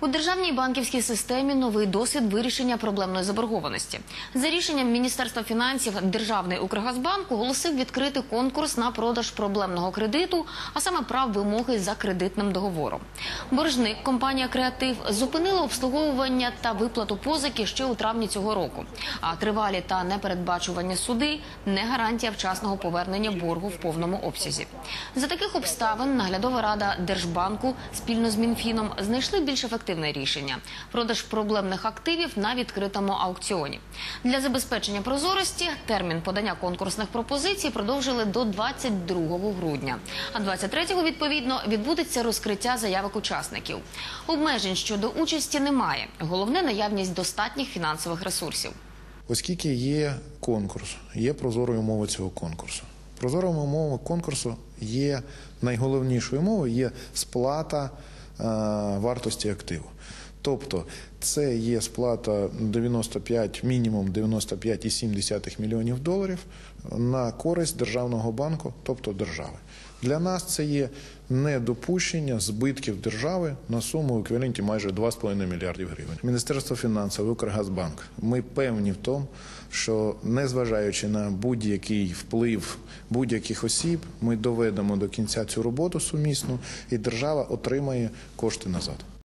У державній банківській системі новий досвід вирішення проблемної заборгованості. За рішенням Міністерства фінансів, Державний Укргазбанк оголосив відкрити конкурс на продаж проблемного кредиту, а саме прав вимоги за кредитним договором. Боржник компанія Креатив зупинила обслуговування та виплату позики ще у травні цього року. А тривалі та непередбачувані суди не гарантія вчасного повернення боргу в повному обсязі. За таких обставин наглядова рада Держбанку спільно з Мінфіном знайшли більш ефективне рішення продаж проблемних активів на відкритому аукціоні. Для забезпечення прозорості термін подання конкурсних пропозицій продовжили до 22 грудня. А 23-го, відповідно, відбудеться розкриття заявок учасників. Обмежень щодо участі немає. Головне наявність достатніх фінансових ресурсів. Оскільки є конкурс, є прозорі умови цього конкурсу. Прозорими умовами конкурсу є найголовнішою умовою є сплата вартості активу. Тобто це є сплата 95, мінімум 95,7 мільйонів доларів на користь державного банку, тобто держави. Для нас це є недопущення збитків держави на суму в еквіваленті майже 2,5 мільярдів гривень. Міністерство фінансів, Укргазбанк. Ми певні в тому, що незважаючи на будь-який вплив будь-яких осіб, ми доведемо до кінця цю роботу сумісну, і держава отримає кошти назад.